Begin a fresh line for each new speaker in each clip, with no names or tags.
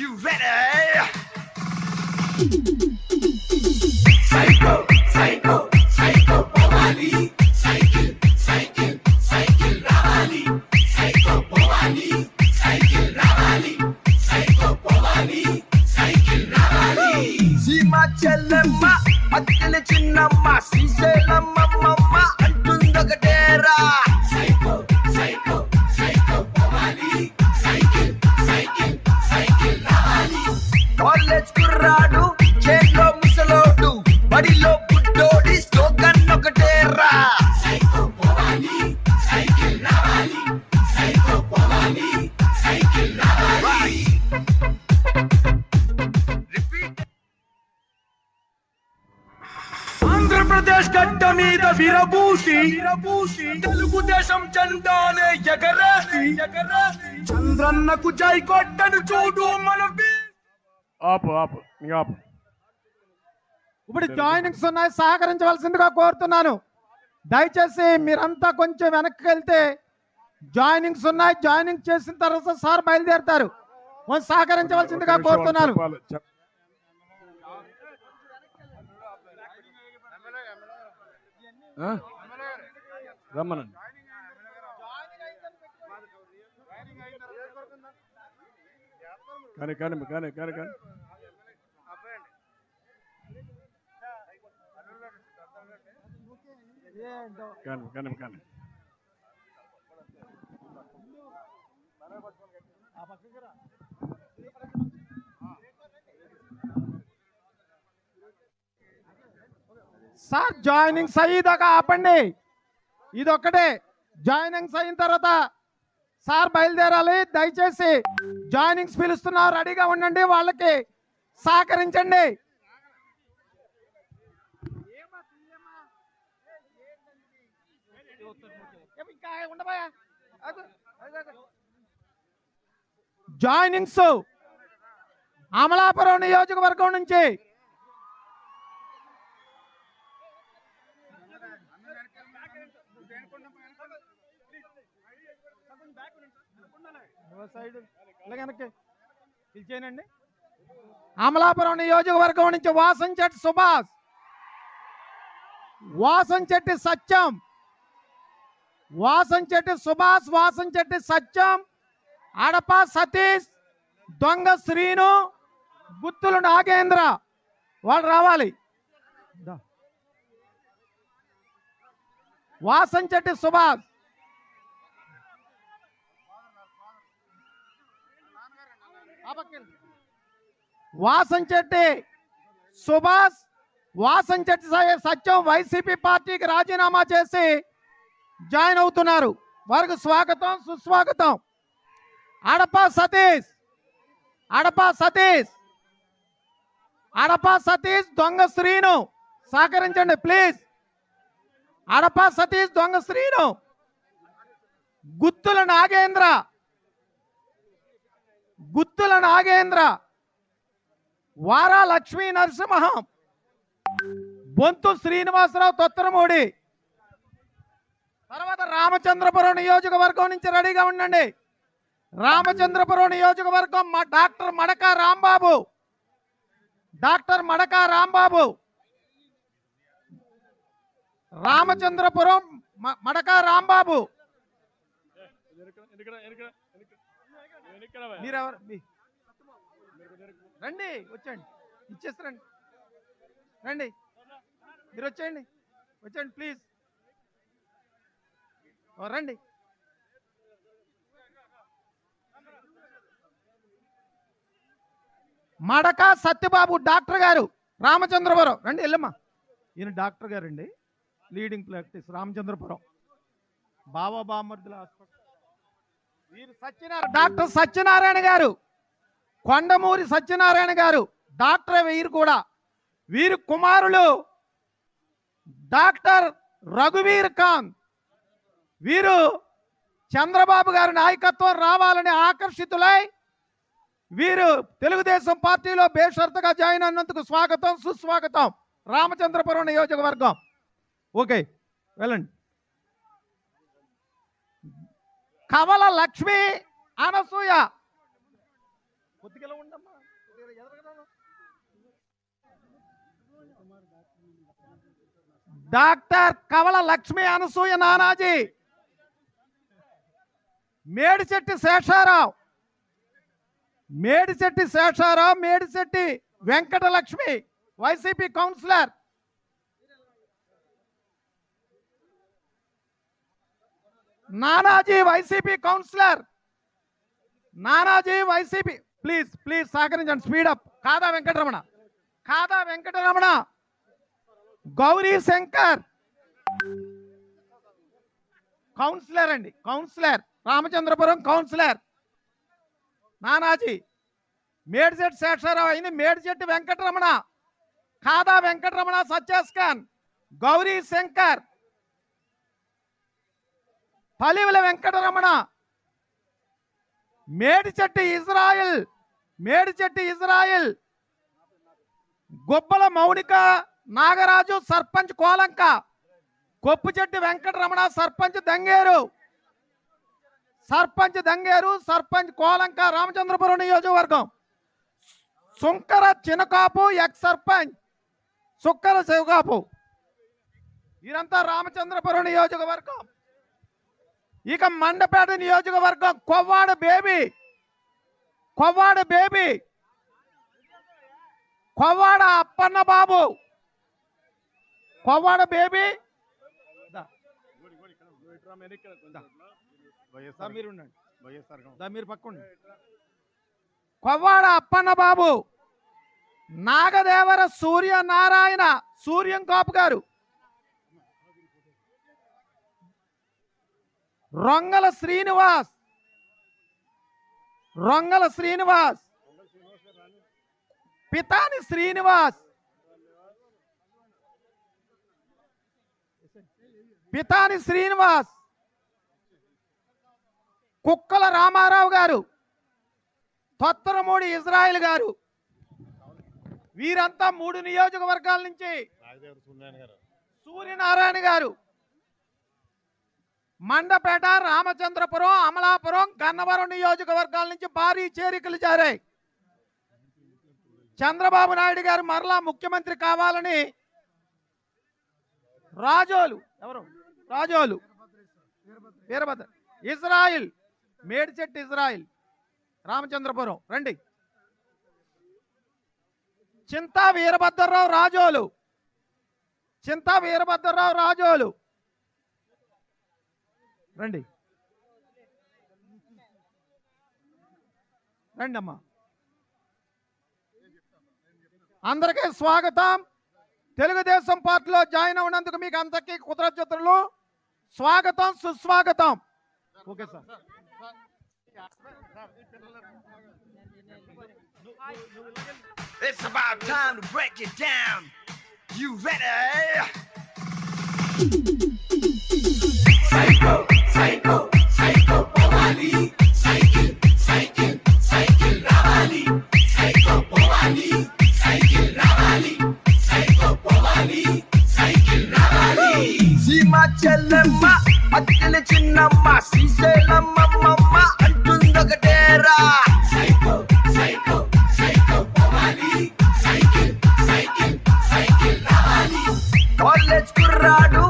you ready? Psycho, psycho, psycho, Bhavani. Cycle, cycle, cycle, Ravani. Psycho, Bhavani. Cycle, Ravani. Psycho, Bhavani. Cycle, Ravani. Zima, Chelema, Attila, Chinnama, విరబూసి Telugu Desam జెండానే ఎగరేసి. ఎగరేసి. చంద్రన్నకు జై కొట్టను చూడు మన
ఆపు ఆపు ఆపు.
ఇప్పుడు జాయినింగ్స్ ఉన్నాయి సహకరించవలసిందిగా కోరుతున్నాను. దయచేసి మీరంతా కొంచెం వెనక్కి వెళ్తే జాయినింగ్స్ ఉన్నాయి జాయినింగ్ చేసిన తర్వాత సార్ బయలుదేరుతారు. సహకరించవలసిందిగా కోరుతున్నాను.
రమ్మనండి. కానీ కానీ కానీ కానీ కానీ. కానీ కానీ కానీ.
సార్ జాయినింగ్స్ అయ్యేదాకా ఆపండి ఇది ఒక్కటే జాయినింగ్స్ అయిన తర్వాత సార్ బయలుదేరాలి. దయచేసి జాయినింగ్స్ పిలుస్తున్నారు రెడీగా ఉండండి వాళ్ళకి. సహకరించండి. జాయినింగ్స్ అమలాపురం నియోజకవర్గం నుంచి అమలాపురం నియోజకవర్గం నుంచి వాసంచెట్టి సుభాష్. వాసంచెట్టి సత్యం. వాసంచెట్టి సుభాష్ వాసంచెట్టి సత్యం. అడప సతీష్ దొంగ శ్రీను గుత్తులు నాగేంద్ర. వాళ్ళు రావాలి. దా. వాసంచెట్టి సుభాష్. వాసంచెట్టి సుభాష్ వాసంచెట్టి స- సత్యం వైసీపీ పార్టీకి రాజీనామా చేసి జాయిన్ అవుతున్నారు. వారికి స్వాగతం సుస్వాగతం. అడప సతీష్ అడప సతీష్ అడప సతీష్ దొంగ శ్రీను సహకరించండి ప్లీజ్. అడప సతీష్ దొంగ శ్రీను గుత్తుల నాగేంద్ర గుత్తుల నాగేంద్ర వారా లక్ష్మీ నరసింహం బొంతు శ్రీనివాసరావు తొత్తరమూడి. తర్వాత రామచంద్రపురం నియోజకవర్గం నుంచి రెడీగా ఉండండి. రామచంద్రపురం నియోజకవర్గం మా డాక్టర్ మడక రాంబాబు. డాక్టర్ మడక రాంబాబు. రామచంద్రపురం మ- మడక రాంబాబు. మీరెవరు రండి వచ్చండి ఇచ్చేస్తారండి. రండి. మీరు వచ్చేయండి. వచ్చేయండి ప్లీజ్ ఓ, రండి. మడక సత్యబాబు డాక్టర్ గారు రామచంద్రపురం. రండి వెళ్ళమ్మా. ఈయన డాక్టర్ గారండి. Leading practice Ramachandrapuram. బాబా బామర్దుల హాస్పిటల్. డాక్టర్ సత్యనారాయణ గారు కొండమూరి సత్యనారాయణ గారు డాక్టర్ వీరు కూడా. వీరి కుమారులు డాక్టర్ రఘువీర్ ఖాన్. వీరు చంద్రబాబు గారి నాయకత్వం రావాలని ఆకర్షితులై వీరు తెలుగుదేశం పార్టీలో బేషరతుగా జాయిన్ అన్నందుకు స్వాగతం సుస్వాగతం. రామచంద్రపురం నియోజకవర్గం. ఓకే వెళ్ళండి. కవల Lakshmi Anasuya. Doctor Kavala Lakshmi Anasuya Nanaji. Medisetti Sesharao. Medisetti Sesharao Medisetti Venkatalakshmi YCP councillor. Nanaji YCP councillor. Nanaji YCP. Please please సహకరించండి. Speed up Kada Venkataramana? Kada Venkataramana? Gauri Shankar. Councillor అండి councillor. Ramachandrapuram councillor. Nanaji. మేడ్జెట్ శేషారావు అయింది. మేడిచెట్టి వెంకటరమణ. కాదా వెంకటరమణ సత్యాస్కాన్. Gauri Shankar. పలివల Venkataramana. Medichetti Israel Medichetti Israel. గొప్పల Mounika Nagaraju sarpanch Kolanka. Koppuchetti Venkataramana sarpanch Dangeru. Sarpanch Dangeru sarpanch Kolanka Ramachandrapuram నియోజకవర్గం. Sunkara Chinakapu ex sarpanch. Sukkara Sivakapu వీరంతా రామచంద్రపురం నియోజకవర్గం. ఇక మండపేట నియోజకవర్గం Kovvada Baby. Kovvada Baby. Kovvada Appanna Babu. Kovvada Baby మీరు పక్కండి. కొవ్వాడ అప్పన్న బాబు నాగదేవర సూర్యనారాయణ సూర్యం కాపు గారు. రొంగల శ్రీనివాస్. రొంగల శ్రీనివాస్. పితాని శ్రీనివాస్. పితాని శ్రీనివాస్. కుక్కల రామారావు గారు. తొత్తరమూడి ఇజ్రాయిల్ గారు. వీరంతా మూడు నియోజకవర్గాల నుంచి. సూర్యనారాయణ గారు. మండపేట రామచంద్రపురం అమలాపురం గన్నవరం నియోజకవర్గాల నుంచి భారీ చేరికలు జారాయి. చంద్రబాబు నాయుడు గారు మరలా ముఖ్యమంత్రి కావాలని రాజోలు ఎవరు? Razole. Veerabhadra. Israel Medichettu Israel. Ramachandrapuram. రండి. చింతా వీరభద్రరావు రాజోలు. చింతా వీరభద్రరావు రాజోలు. రండి. రండి అమ్మా అందరికీ స్వాగతం. తెలుగుదేశం పార్టీలో జాయిన్ అవునందుకు మీకు అందరికీ కృతజ్ఞతలు స్వాగతం సుస్వాగతం. Okay sir.
It's about time to break it down. You ready? చెల్లెమ్మ అత్తిన చిన్నమ్మ శ్రీశైలమ్మమ్మ అంటుందొకటేరా. కాలేజ్ కుర్రాడు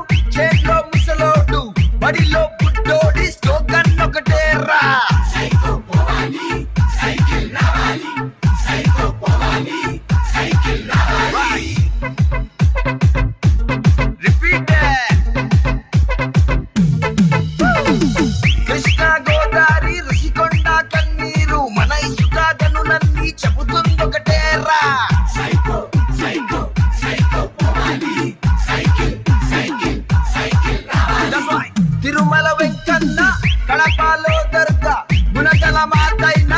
I'm a y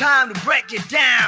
time to break it down.